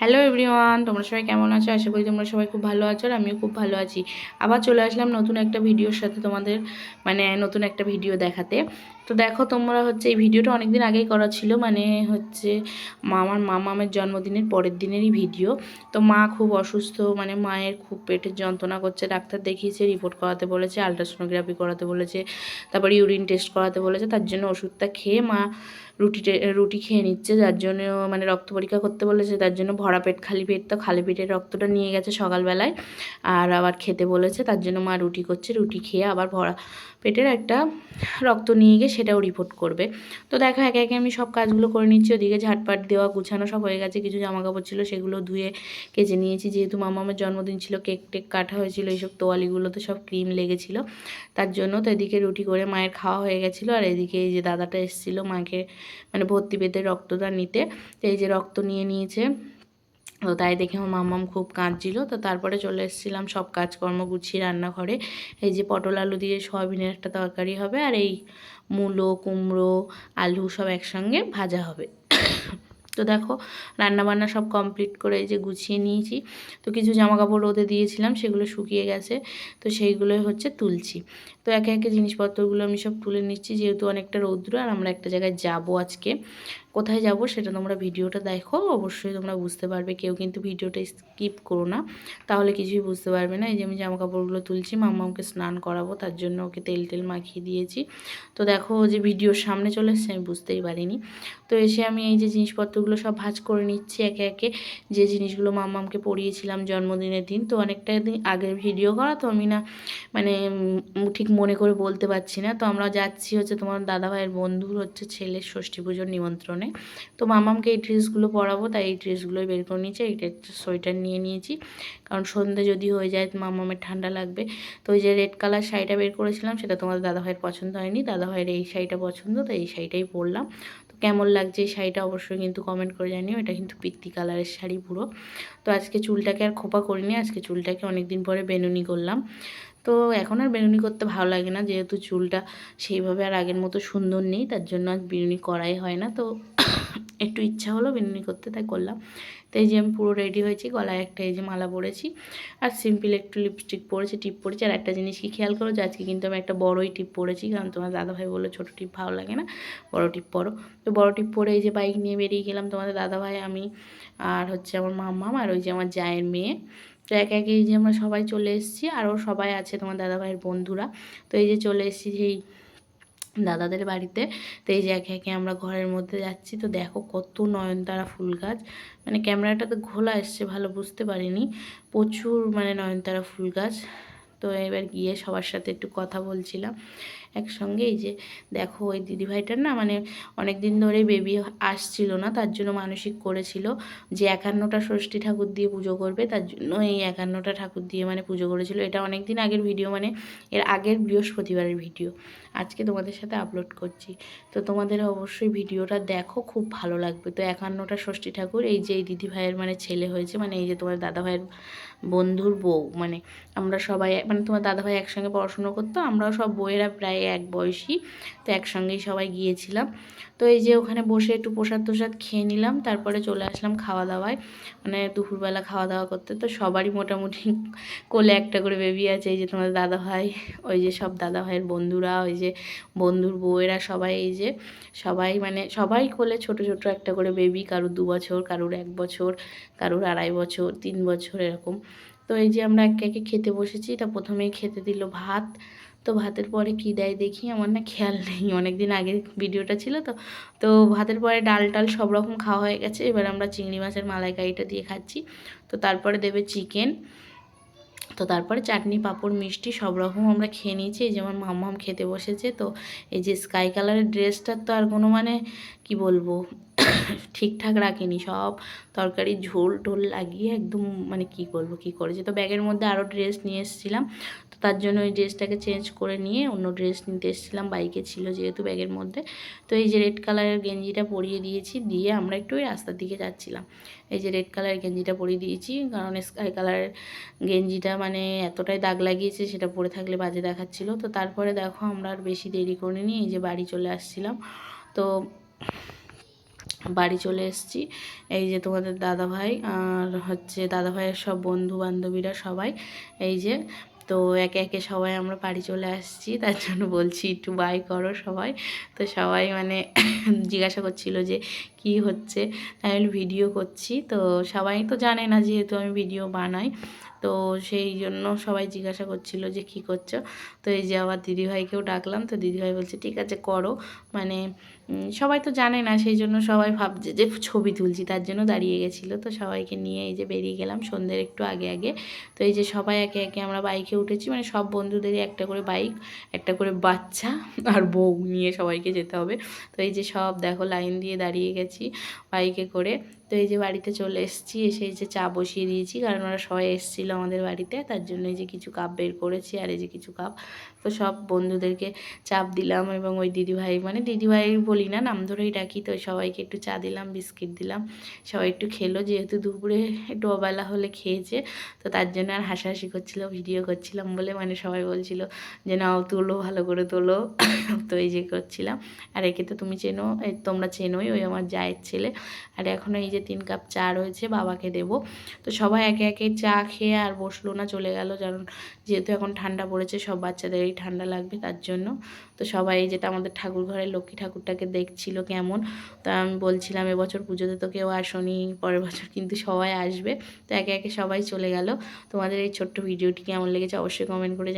Hello everyone তোমরা সবাই কেমন আছো? আশা করি তোমরা সবাই খুব ভালো আছো আর আমিও খুব ভালো আছি। আবার চলে আসলাম নতুন একটা ভিডিওর সাথে তোমাদের মানে নতুন একটা ভিডিও দেখাতে। তো দেখো তোমরা হচ্ছে এই ভিডিওটা অনেক দিন আগেই করা ছিল মানে হচ্ছে আমার মামামের জন্মদিনের পরের দিনেরই ভিডিও। তো মা খুব অসুস্থ মানে মায়ের খুব পেটের যন্ত্রণা করছে, ডাক্তার দেখিয়েছে রিপোর্ট করাতে বলেছে আলট্রাসোনোগ্রাফি করাতে বলেছে, তারপরে ইউরিন টেস্ট করাতে বলেছে, তার জন্য ওষুধটা খেয়ে মা রুটি রুটি খেয়ে নিচ্ছে, যার জন্য মানে রক্ত পরীক্ষা করতে বলেছে, তার জন্য ভরা পেট, খালি পেট তো খালি পেটের রক্তটা নিয়ে গেছে সকালবেলায়। আর আবার খেতে বলেছে, তার জন্য মা রুটি করছে, রুটি খেয়ে আবার ভরা পেটের একটা রক্ত নিয়ে গিয়ে সেটাও রিপোর্ট করবে। তো দেখো, একে একে আমি সব কাজগুলো করে নিচ্ছি, ওদিকে ঝাটপাট দেওয়া গুছানো সব হয়ে গেছে, কিছু জামা কাপড় ছিল সেগুলো ধুয়ে কেচে নিয়েছি, যেহেতু মামা আমার জন্মদিন ছিল, কেক টেক কাটা হয়েছিল, এইসব তোয়ালিগুলোতে সব ক্রিম লেগেছিল। তার জন্য তো এদিকে রুটি করে মায়ের খাওয়া হয়ে গেছিল, আর এদিকে এই যে দাদাটা এসেছিল মাকে মানে ভর্তি পেতে রক্তদান নিতে, তো এই যে রক্ত নিয়ে নিয়েছে। তো তাই দেখে আমার মাম্মাম খুব কাঁদছিল। তো তারপরে চলে এসেছিলাম সব কাজকর্ম গুছিয়ে রান্নাঘরে। এই যে পটল আলু দিয়ে সয়াবিনের একটা তরকারি হবে আর এই মূলো, কুমড়ো, আলু সব একসঙ্গে ভাজা হবে। তো দেখো রান্নাবান্না সব কমপ্লিট করে এই যে গুছিয়ে নিয়েছি। তো কিছু জামা কাপড় রোদে দিয়েছিলাম, সেগুলো শুকিয়ে গেছে। তো সেইগুলোই হচ্ছে তুলছি। তো একে একে জিনিসপত্রগুলো আমি সব তুলে নিচ্ছি, যেহেতু অনেকটা রৌদ্র আর আমরা একটা জায়গায় যাব আজকে। কোথায় যাব সেটা তোমরা ভিডিওটা দেখো, অবশ্যই তোমরা বুঝতে পারবে। কেউ কিন্তু ভিডিওটা স্কিপ করো না, তাহলে কিছুই বুঝতে পারবে না। এই যে আমি জামা কাপড়গুলো তুলছি মাম্মাকে স্নান করাবো, তার জন্য ওকে তেল টেল মাখিয়ে দিয়েছি। তো দেখো যে ভিডিওর সামনে চলে এসছে, আমি বুঝতেই পারিনি। তো এসে আমি এই যে জিনিসপত্রগুলো সব ভাজ করে নিচ্ছি একে একে। যে জিনিসগুলো মাম্মামকে পরিয়েছিলাম জন্মদিনের দিন, তো অনেকটা দিন আগের ভিডিও করা তো আমি না মানে ঠিক মনে করে বলতে পারছি না। তো আমরা যাচ্ছি হচ্ছে তোমার দাদাভাইয়ের বন্ধুর হচ্ছে ছেলের ষষ্ঠী পুজোর নিমন্ত্রণে। তো মামামকে এই ড্রেসগুলো পরাবো, তাই এই ড্রেসগুলোই বের করে নিয়েছি এইটা সোয়েটার নিয়ে নিয়েছি। কারণ সন্ধে যদি হয়ে যায় মামামের ঠান্ডা লাগবে। তো ওই যে রেড কালার শাড়িটা বের করেছিলাম, সেটা তোমার দাদাভাইয়ের পছন্দ হয়নি। দাদাভাইয়ের এই শাড়িটা পছন্দ তো এই শাড়িটাই পরলাম। তো কেমন লাগছে এই শাড়িটা অবশ্যই কিন্তু কমেন্ট করে জানিও। এটা কিন্তু পিত্তি কালারের শাড়ি পুরো। তো আজকে চুলটাকে আর খোপা করিনি, আজকে চুলটাকে অনেক দিন পরে বেনুনি করলাম। তো এখন আর বেনুনি করতে ভালো লাগে না। যেহেতু চুলটা সেইভাবে আর আগের মতো সুন্দর নেই, তার জন্য আর বেনুনি করাই হয় না। তো একটু ইচ্ছা হলো বেনুনি করতে, তাই করলাম। তো এই যে আমি পুরো রেডি হয়েছি, গলায় একটা এই যে মালা পরেছি আর সিম্পল একটু লিপস্টিক পরেছি টিপ পরেছি। আর একটা জিনিস কি খেয়াল করো যে আজকে কিন্তু আমি একটা বড়ই টিপ পরেছি, কারণ তোমার দাদাভাই বলল ছোটো টিপ ভালো লাগে না, বড় টিপ পরো। তো বড় টিপ পরে এই যে বাইক নিয়ে বেরিয়ে গেলাম তোমাদের দাদাভাই, আমি আর হচ্ছে আমার মাম্মাম আর ওই যে আমার জায়ের মেয়ে। তো এক একে এই যে আমরা সবাই চলে এসেছি, আরও সবাই আছে তোমার দাদাভাইয়ের বন্ধুরা। তো এই যে চলে এসেছি সেই দাদাদের বাড়িতে। তো এই যে একে একে আমরা ঘরের মধ্যে যাচ্ছি। তো দেখো কত নয়নতারা ফুল গাছ। মানে ক্যামেরাটাতে ঘোলা এসছে ভালো বুঝতে পারিনি। প্রচুর মানে নয়নতারা ফুল গাছ। তো এবার গিয়ে সবার সাথে একটু কথা বলছিলাম একসঙ্গে। এই যে দেখো, ওই দিদিভাইটার না মানে অনেক দিন ধরেই বেবি আসছিল না, তার জন্য মানসিক করেছিল যে একান্নটা ষষ্ঠী ঠাকুর দিয়ে পুজো করবে, তার জন্য এই একান্নটা ঠাকুর দিয়ে মানে পুজো করেছিল। এটা অনেক দিন আগের ভিডিও মানে এর আগের বৃহস্পতিবারের ভিডিও। আজকে তোমাদের সাথে আপলোড করছি। তো তোমাদের অবশ্যই ভিডিওটা দেখো, খুব ভালো লাগবে। তো একান্নটা ষষ্ঠী ঠাকুর, এই যে এই দিদিভাইয়ের মানে ছেলে হয়েছে মানে এই যে তোমার দাদাভাইয়ের বন্ধুর বউ মানে আমরা সবাই মানে তোমার দাদাভাই একসঙ্গে পড়াশুনো করতো, আমরাও সব বইয়েরা প্রায় এক বয়সী, তো একসঙ্গেই সবাই গিয়েছিলাম। তো এই যে ওখানে বসে একটু প্রসাদ তোসাদ খেয়ে নিলাম, তারপরে চলে আসলাম খাওয়া দাওয়ায় মানে দুপুরবেলা খাওয়া দাওয়া করতে, তো সবারই মোটামুটি কোলে একটা করে বেবি আছে, এই যে তোমার দাদাভাই, ওই যে সব দাদাভাইয়ের বন্ধুরা, ওই যে বন্ধুর বউয়েরা সবাই, এই যে সবাই মানে সবাই কোলে ছোট ছোট একটা করে বেবি কারুর দু বছর, কারুর এক বছর, কারুর আড়াই বছর, তিন বছর এরকম। তো এই যে আমরা একে একে খেতে বসেছি তা প্রথমেই খেতে দিল ভাত তো ভাতের পরে কী দেয় দেখি, আমার না খেয়াল নেই অনেক দিন আগে ভিডিওটা ছিল তো। তো ভাতের পরে ডাল টাল সব রকম খাওয়া হয়ে গেছে, এবার আমরা চিংড়ি মাছের মালাইকারিটা দিয়ে খাচ্ছি। তো তারপরে দেবে চিকেন, তো তারপরে চাটনি, পাঁপড়, মিষ্টি সব রকম আমরা খেয়ে নিয়েছি। এই যেমন মাম্মাম খেতে বসেছে, তো এই যে স্কাই কালারের ড্রেসটার তো আর কোনো মানে কি বলব, ঠিকঠাক রাখিনি সব। তরকারি ঝোল টোল লাগিয়ে একদম মানে কি করব, কি করেছে? তো ব্যাগের মধ্যে আরও ড্রেস নিয়ে এসেছিলাম। তো তার জন্য ওই ড্রেসটাকে চেঞ্জ করে নিয়ে অন্য ড্রেস নিতে এসেছিলাম। বাইকে ছিল যেহেতু ব্যাগের মধ্যে। তো এই যে রেড কালারের গেঞ্জিটা পরিয়ে দিয়েছি, দিয়ে আমরা একটু ওই রাস্তার দিকে যাচ্ছিলাম। এই যে রেড কালারের গেঞ্জিটা পরিয়ে দিয়েছি, কারণ স্কাই কালারের গেঞ্জিটা মানে এতটাই দাগ লাগিয়েছে, সেটা পরে থাকলে বাজে দেখাচ্ছিল। তো তারপরে দেখো আমরা আর বেশি দেরি করে করিনি, এই যে বাড়ি চলে আসছিলাম। তো বাড়ি চলে এসেছি। এই যে তোমাদের দাদা ভাই আর হচ্ছে দাদা ভাইয়ের সব বন্ধু বান্ধবীরা সবাই। এই যে তো একে একে সবাই আমরা বাড়ি চলে আসছি, তার জন্য বলছি একটু বাই করো সবাই। তো সবাই মানে জিজ্ঞাসা করছিল যে কি হচ্ছে? তাই আমি ভিডিও করছি। তো সবাই তো জানে না যেহেতু আমি ভিডিও বানাই। তো সেই জন্য সবাই জিজ্ঞাসা করছিল যে কি করছ? তো এই যে আবার দিদিভাইকেও ডাকলাম। তো দিদিভাই বলছে, ঠিক আছে, করো। মানে সবাই তো জানে না, সেই জন্য সবাই ভাবছে যে ছবি তুলছি, তার জন্য দাঁড়িয়ে গেছিল। তো সবাইকে নিয়ে এই যে বেরিয়ে গেলাম সন্ধ্যের একটু আগে আগে। তো এই যে সবাই একে একে আমরা বাইকে উঠেছি মানে সব বন্ধুদেরই একটা করে বাইক, একটা করে বাচ্চা আর বউ নিয়ে সবাইকে যেতে হবে। তো এই যে সব দেখো লাইন দিয়ে দাঁড়িয়ে গেছি বাইকে করে। তো এই যে বাড়িতে চলে এসেছি, এসে এই যে চা বসিয়ে দিয়েছি, কারণ ওরা সবাই এসেছিল আমাদের বাড়িতে, তার জন্য এই যে কিছু কাপ বের করেছি আর এই যে কিছু কাপ। তো সব বন্ধুদেরকে চাপ দিলাম এবং ওই দিদিভাই মানে দিদিভাই বলি না, নাম ধরেই ডাকি। তো সবাইকে একটু চা দিলাম, বিস্কিট দিলাম। সবাই একটু খেলো, যেহেতু দুপুরে একটু অবেলা হলে খেয়েছে, তো তার জন্য আর হাসাহাসি করছিল ভিডিও করছিলাম বলে মানে সবাই বলছিল যে, নাও তোলো, ভালো করে তোলো। তো এই যে করছিলাম। আর একে তো তুমি চেনো তোমরা চেনোই, ওই আমার জায়ের ছেলে। আর এখনও এই যে তিন কাপ চা রয়েছে, বাবাকে দেবো। তো সবাই একে একে চা খেয়ে আর বসল না, চলে গেল। যেহেতু এখন ঠান্ডা পড়েছে, সব বাচ্চাদেরই ঠান্ডা লাগবে তার জন্য। তো সবাই যেটা আমাদের ঠাকুর ঘরের লক্ষ্মী ঠাকুরটাকে দেখছিল কেমন, তো আমি বলছিলাম এবছর পুজোতে তো কেউ আসনি, পরের বছর কিন্তু সবাই আসবে তো একে একে সবাই চলে গেল তোমাদের এই ছোট্ট ভিডিওটি কেমন লেগেছে অবশ্যই কমেন্ট করে।